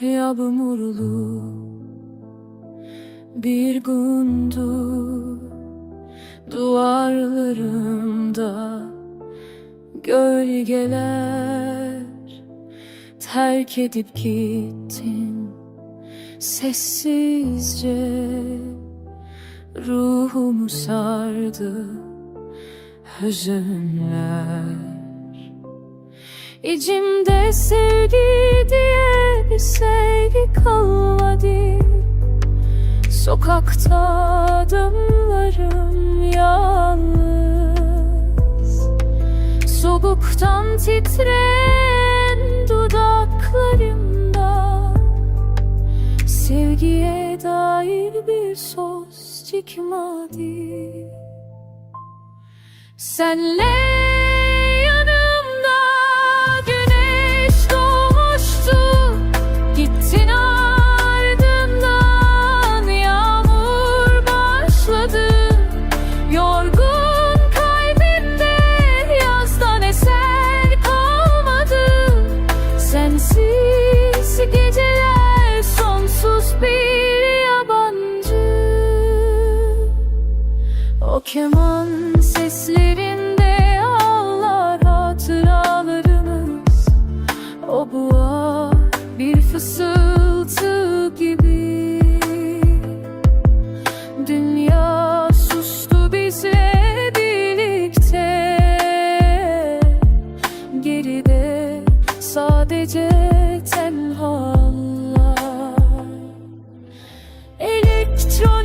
Yağmurlu bir gündü Duvarlarımda gölgeler Terk edip gittin sessizce Ruhumu sardı hüzünler. İçimde sevgi diye bir sevgi kalmadı. Sokakta adımlarım yalnız. Soğuktan titreyen Sevgiye dair bir söz çıkmadı. Senle yanımda güneş doğmuştu. Gittin ardından yağmur başladı. Yorgun kalbimde yazdan eser kalmadı. Sensiz geceler O keman seslerinde ağlar hatıralarımız. O buğa bir fısıltı gibi. Dünya sustu bizle birlikte. Geride sadece tenhalar. Elektron